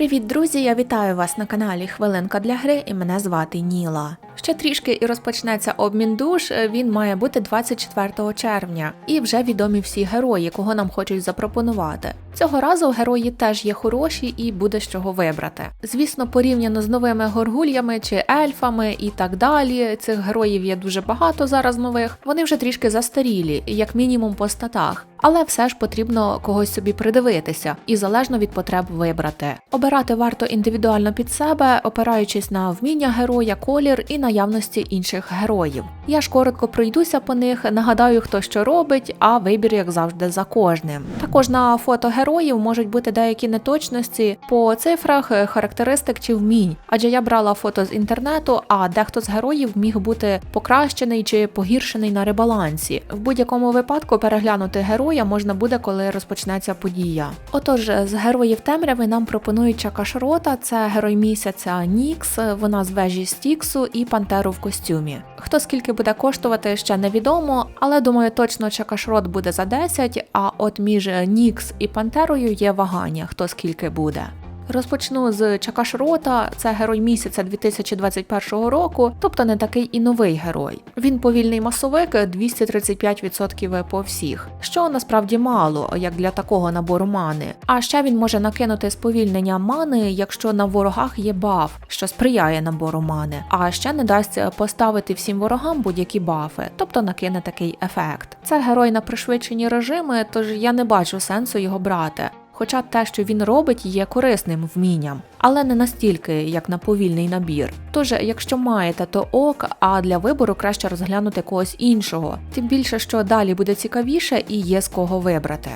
Привіт, друзі! Я вітаю вас на каналі Хвилинка для гри і мене звати Ніла. Ще трішки і розпочнеться обмін душ. Він має бути 24 червня, і вже відомі всі герої, кого нам хочуть запропонувати. Цього разу герої теж є хороші і буде з чого вибрати. Звісно, порівняно з новими горгульями чи ельфами і так далі. Цих героїв є дуже багато зараз нових. Вони вже трішки застарілі, як мінімум по статах. Але все ж потрібно когось собі придивитися і залежно від потреб вибрати. Обирати варто індивідуально під себе, опираючись на вміння героя, колір і наявності інших героїв. Я ж коротко пройдуся по них, нагадаю, хто що робить, а вибір, як завжди, за кожним. Також на фото героїв можуть бути деякі неточності по цифрах, характеристик чи вмінь, адже я брала фото з інтернету, а дехто з героїв міг бути покращений чи погіршений на ребалансі. В будь-якому випадку переглянути героя можна буде, коли розпочнеться подія. Отож, з героїв темряви нам пропонують Чакашрота, це герой місяця Нікс, вона з вежі Стіксу і Пантеру в костюмі. Хто скільки буде коштувати, ще невідомо, але думаю, точно Чакашрот буде за 10, а от між Нікс і Пантерою є вагання, хто скільки буде. Розпочну з Чакашрота, це герой місяця 2021 року, тобто не такий і новий герой. Він повільний масовик 235% по всіх, що насправді мало, як для такого набору мани. А ще він може накинути сповільнення мани, якщо на ворогах є баф, що сприяє набору мани, а ще не дасть поставити всім ворогам будь-які бафи, тобто накине такий ефект. Це герой на пришвидшені режими, тож я не бачу сенсу його брати. Хоча те, що він робить, є корисним вмінням, але не настільки, як на повільний набір. Тож, якщо маєте, то ок, а для вибору краще розглянути когось іншого, тим більше, що далі буде цікавіше і є з кого вибрати.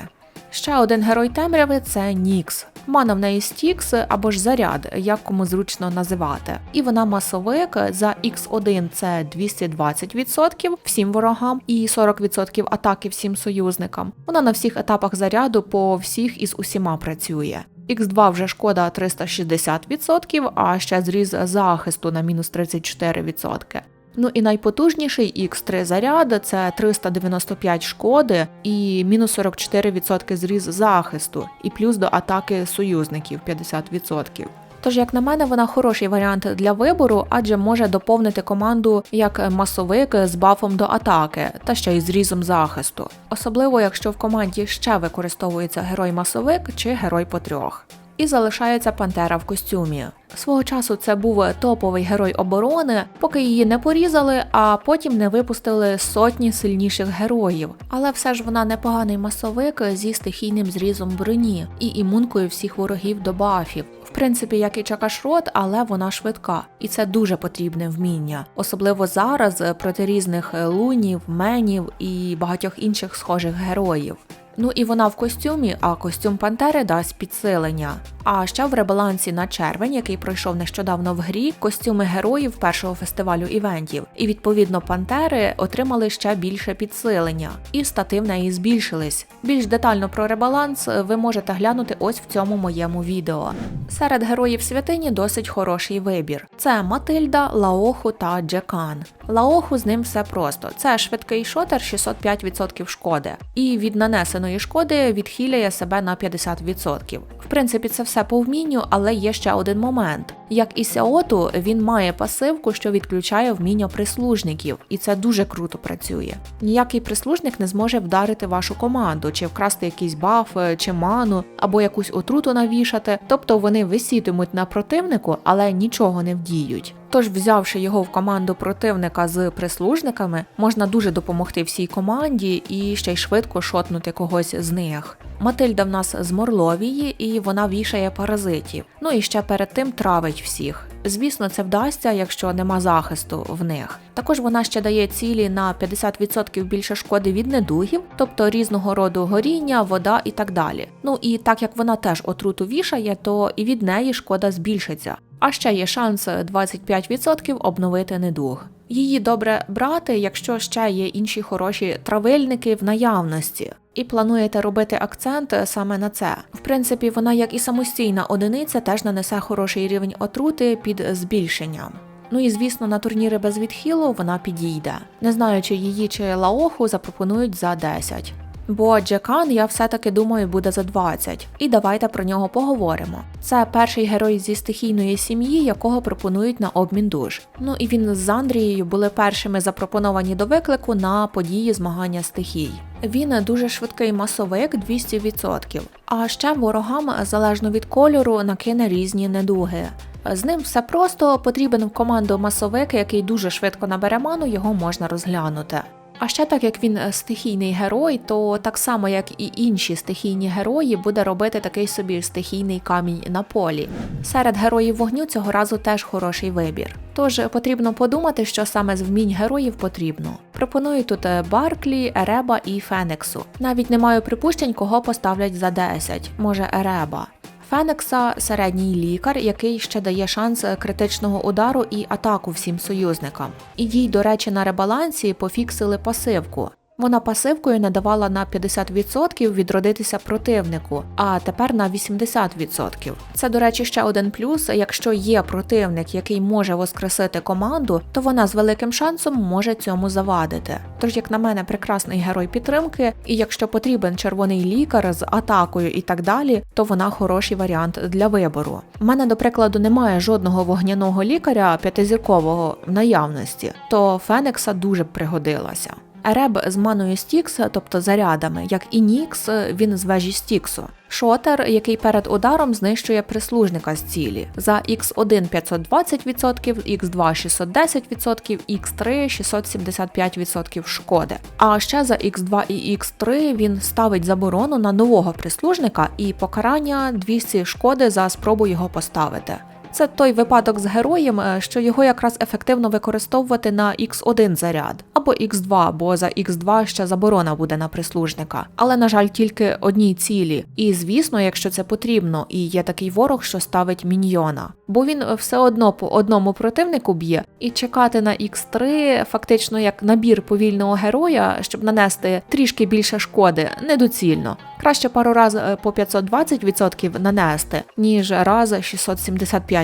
Ще один герой темряви це Нікс. Мана в неї стікс або ж заряд, як кому зручно називати. І вона масовик за X1 це 220% всім ворогам і 40% атаки всім союзникам. Вона на всіх етапах заряду по всіх із усіма працює. X2 вже шкода 360%, а ще зріз захисту на мінус 34%. Ну і найпотужніший X3 заряд це 395 шкоди і мінус 44% зріз захисту, і плюс до атаки союзників 50%. Тож, як на мене, вона хороший варіант для вибору, адже може доповнити команду як масовик з бафом до атаки та ще й зрізом захисту, особливо якщо в команді ще використовується герой-масовик чи герой по трьох. І залишається Пантера в костюмі. Свого часу це був топовий герой оборони, поки її не порізали, а потім не випустили сотні сильніших героїв. Але все ж вона непоганий масовик зі стихійним зрізом броні і імункою всіх ворогів до бафів. В принципі, як і Чакашрот, але вона швидка, і це дуже потрібне вміння, особливо зараз проти різних лунів, менів і багатьох інших схожих героїв. Ну і вона в костюмі, а костюм Пантери дасть підсилення. А ще в ребалансі на червень, який пройшов нещодавно в грі, костюми героїв першого фестивалю івентів. І відповідно Пантери отримали ще більше підсилення, і стати в неї збільшились. Більш детально про ребаланс ви можете глянути ось в цьому моєму відео. Серед героїв святині досить хороший вибір: це Матильда, Лаоху та Джекан. Лаоху з ним все просто. Це швидкий шотер 605% шкоди, і від нанесеної шкоди відхиляє себе на 50%. В принципі, це все по вмінню, але є ще один момент. Як і Сяоту, він має пасивку, що відключає вміння прислужників, і це дуже круто працює. Ніякий прислужник не зможе вдарити вашу команду, чи вкрасти якийсь баф, чи ману, або якусь отруту навішати, тобто вони висітимуть на противнику, але нічого не вдіють. Тож, взявши його в команду противника з прислужниками, можна дуже допомогти всій команді і ще й швидко шотнути когось з них. Матильда в нас з Морловії, і вона вішає паразитів. Ну і ще перед тим травить всіх. Звісно, це вдасться, якщо нема захисту в них. Також вона ще дає цілі на 50% більше шкоди від недугів, тобто різного роду горіння, вода і так далі. Ну і так як вона теж отруту вішає, то і від неї шкода збільшиться. А ще є шанс 25% обновити недуг. Її добре брати, якщо ще є інші хороші травильники в наявності. І плануєте робити акцент саме на це. В принципі, вона, як і самостійна одиниця, теж нанесе хороший рівень отрути під збільшенням. Ну і звісно, на турніри без відхилу вона підійде. Не знаю, чи її чи Лаоху запропонують за 10. Бо Джекан, я все-таки думаю, буде за 20. І давайте про нього поговоримо. Це перший герой зі стихійної сім'ї, якого пропонують на обмін душ. Ну і він з Андрією були першими запропоновані до виклику на події змагання стихій. Він дуже швидкий масовик 200%. А ще ворогам, залежно від кольору, накине різні недуги. З ним все просто потрібен в команду масовик, який дуже швидко набере ману, його можна розглянути. А ще так як він е, стихійний герой, то так само як і інші стихійні герої, буде робити такий собі стихійний камінь на полі. Серед героїв вогню цього разу теж хороший вибір. Тож потрібно подумати, що саме з вмінь героїв потрібно. Пропоную тут е, Барклі, Ереба і Фенексу. Навіть не маю припущень, кого поставлять за 10, може Ереба. Фенекса середній лікар, який ще дає шанс е, критичного удару і атаку всім союзникам. І їй, до речі, на ребалансі пофіксили пасивку. Вона пасивкою не давала на 50% відродитися противнику, а тепер на 80%. Це, до речі, ще один плюс. Якщо є противник, який може воскресити команду, то вона з великим шансом може цьому завадити. Тож, як на мене, прекрасний герой підтримки, і якщо потрібен червоний лікар з атакою і так далі, то вона хороший варіант для вибору. У мене, до прикладу, немає жодного вогняного лікаря п'ятизіркового в наявності, то Фенекса дуже б пригодилася. Ереб з маною Стікс, тобто зарядами, як і Нікс, він з вежі Стіксу. Шотер, який перед ударом знищує прислужника з цілі за X1 520%, X2 610%, X3 675% шкоди. А ще за X2 і X3 він ставить заборону на нового прислужника і покарання 200 шкоди за спробу його поставити. Це той випадок з героєм, е, що його якраз ефективно використовувати на X1 заряд або X2, бо за X2 ще заборона буде на прислужника. Але, на жаль, тільки одній цілі. І звісно, якщо це потрібно, і є такий ворог, що ставить міньйона. Бо він все одно по одному противнику б'є, і чекати на X3 фактично як набір повільного героя, щоб нанести трішки більше шкоди, недоцільно. Краще пару раз е, по 520% нанести, ніж раз 675%.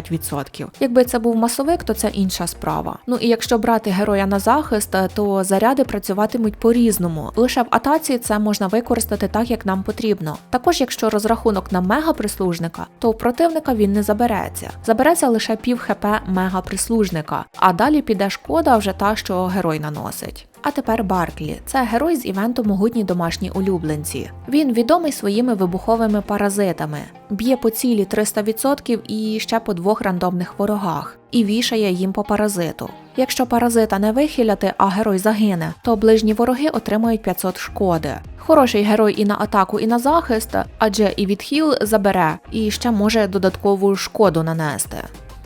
Якби це був масовик, то це інша справа. Ну і якщо брати героя на захист, то заряди працюватимуть по-різному. Лише в атаці це можна використати так, як нам потрібно. Також, якщо розрахунок на мега-прислужника, то у противника він не забереться. Забереться лише пів хп мега-прислужника, а далі піде шкода вже та, що герой наносить. А тепер Барклі це герой з івенту Могутні домашні улюбленці. Він відомий своїми вибуховими паразитами, б'є по цілі 300% і ще по двох рандомних ворогах, і вішає їм по паразиту. Якщо паразита не вихиляти, а герой загине, то ближні вороги отримають 500 шкоди. Хороший герой і на атаку, і на захист, адже і відхіл забере, і ще може додаткову шкоду нанести.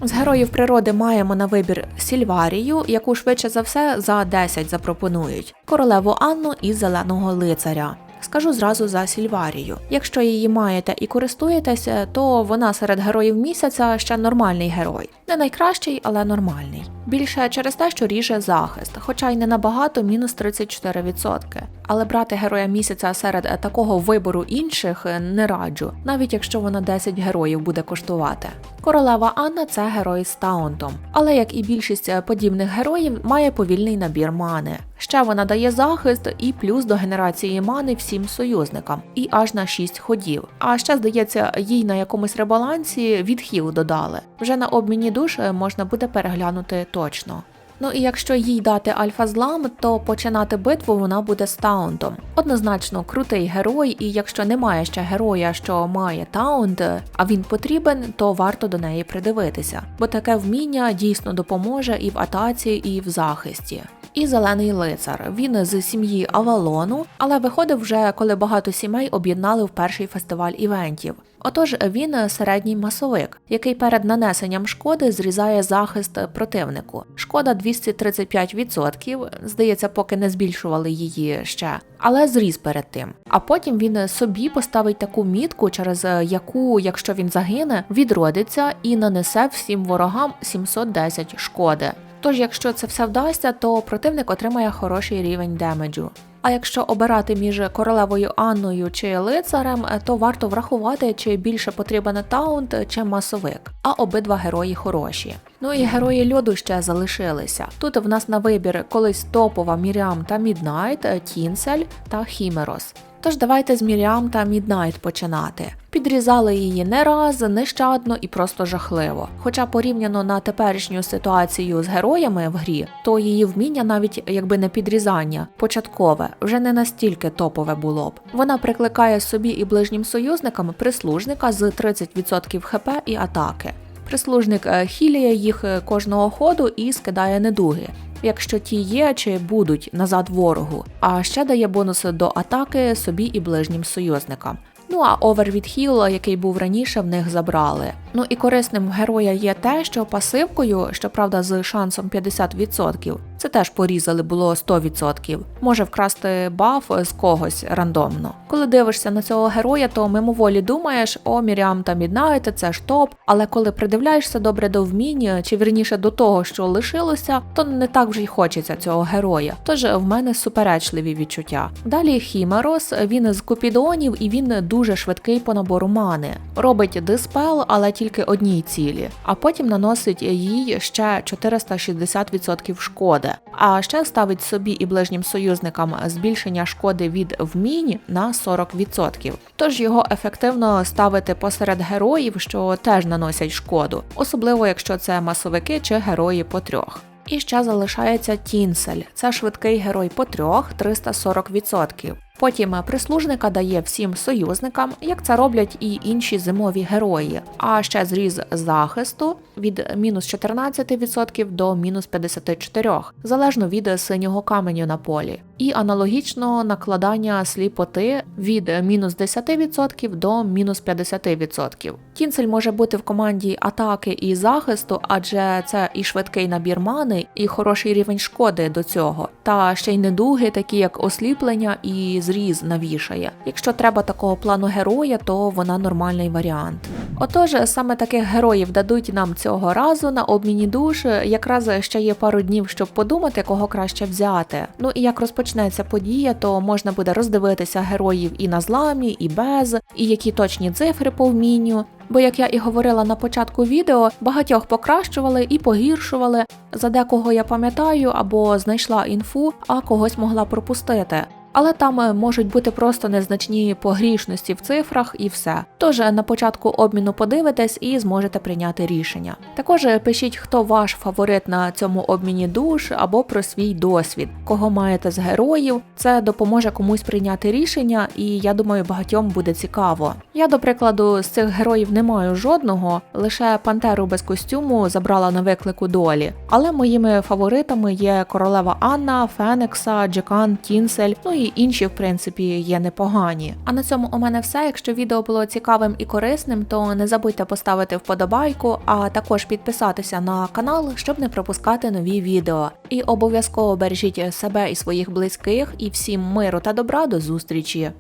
З героїв природи маємо на вибір Сільварію, яку швидше за все за 10 запропонують, королеву Анну і зеленого лицаря. Скажу зразу за Сільварію. Якщо її маєте і користуєтеся, то вона серед героїв місяця ще нормальний герой. Не найкращий, але нормальний. Більше через те, що ріже захист, хоча й не набагато, мінус 34%. Але брати героя місяця серед е, такого вибору інших е, не раджу, навіть якщо вона 10 героїв буде коштувати. Королева Анна це герой з таунтом, але як і більшість е, подібних героїв, має повільний набір мани. Ще вона дає захист і плюс до генерації мани всім союзникам, і аж на 6 ходів. А ще, здається, їй на якомусь ребалансі відхил додали. Вже на обміні душ можна буде переглянути точно. Ну і якщо їй дати альфа-злам, то починати битву вона буде з таунтом. Однозначно крутий герой, і якщо немає ще героя, що має таунт, а він потрібен, то варто до неї придивитися, бо таке вміння дійсно допоможе і в атаці, і в захисті. І зелений лицар. Він з сім'ї Авалону, але виходив вже коли багато сімей об'єднали в перший фестиваль івентів. Отож, він середній масовик, який перед нанесенням шкоди зрізає захист противнику. Шкода 235%, здається, поки не збільшували її ще, але зріз перед тим. А потім він собі поставить таку мітку, через яку, якщо він загине, відродиться і нанесе всім ворогам 710 шкоди. Тож, якщо це все вдасться, то противник отримає хороший рівень демеджу. А якщо обирати між королевою Анною чи лицарем, то варто врахувати, чи більше потрібен таунт чи масовик. А обидва герої хороші. Ну і герої льоду ще залишилися. Тут в нас на вибір колись топова Міріам та Міднайт, Тінсель та Хімерос. Тож давайте з Міріам та Міднайт починати. Підрізали її не раз, нещадно і просто жахливо. Хоча порівняно на теперішню ситуацію з героями в грі, то її вміння, навіть якби не підрізання, початкове, вже не настільки топове було б. Вона прикликає собі і ближнім союзникам прислужника з 30% хп і атаки. Прислужник е, хіліє їх е, кожного ходу і скидає недуги. Якщо ті є чи будуть назад ворогу, а ще дає бонуси до атаки собі і ближнім союзникам. Ну а овер від хіл, який був раніше, в них забрали. Ну і корисним героя є те, що пасивкою, щоправда, з шансом 50%, це теж порізали було 100%, може вкрасти баф з когось рандомно. Коли дивишся на цього героя, то мимоволі думаєш, о, Міріам та Міднайт, це ж топ. Але коли придивляєшся добре до вміння, чи вірніше до того, що лишилося, то не так вже й хочеться цього героя. Тож в мене суперечливі відчуття. Далі Хімерос, він з купідонів і він дуже швидкий по набору мани. Робить диспел, але тільки одній цілі, а потім наносить їй ще 460% шкоди. А ще ставить собі і ближнім союзникам збільшення шкоди від вмінь на 40%. Тож його ефективно ставити посеред героїв, що теж наносять шкоду, особливо якщо це масовики чи герої по трьох. І ще залишається Тінсель. Це швидкий герой по трьох 340%. Потім прислужника дає всім союзникам, як це роблять і інші зимові герої. А ще зріз захисту від мінус 14% до мінус 54%, залежно від синього каменю на полі. І аналогічно накладання сліпоти від мінус 10% до мінус 50%. Тінцель може бути в команді атаки і захисту, адже це і швидкий набір мани, і хороший рівень шкоди до цього, та ще й недуги, такі як осліплення і зріз навішає. Якщо треба такого плану героя, то вона нормальний варіант. Отож, саме таких героїв дадуть нам цього разу на обміні душ. Якраз ще є пару днів, щоб подумати, кого краще взяти. Ну і як розпочнеться подія, то можна буде роздивитися героїв і на зламі, і без, і які точні цифри по вмінню. Бо, як я і говорила на початку відео, багатьох покращували і погіршували. За декого я пам'ятаю або знайшла інфу, а когось могла пропустити. Але там е, можуть бути просто незначні погрішності в цифрах і все. Тож на початку обміну подивитесь і зможете прийняти рішення. Також е, пишіть, хто ваш фаворит на цьому обміні душ або про свій досвід, кого маєте з героїв. Це допоможе комусь прийняти рішення, і я думаю, багатьом буде цікаво. Я, до прикладу, з цих героїв не маю жодного, лише пантеру без костюму забрала на виклику долі. Але моїми фаворитами є королева Анна, Фенекса, Джекан, Тінсель, ну і інші, в принципі, є непогані. А на цьому у мене все. Якщо відео було цікавим і корисним, то не забудьте поставити вподобайку, а також підписатися на канал, щоб не пропускати нові відео. І обов'язково бережіть себе і своїх близьких, і всім миру та добра до зустрічі!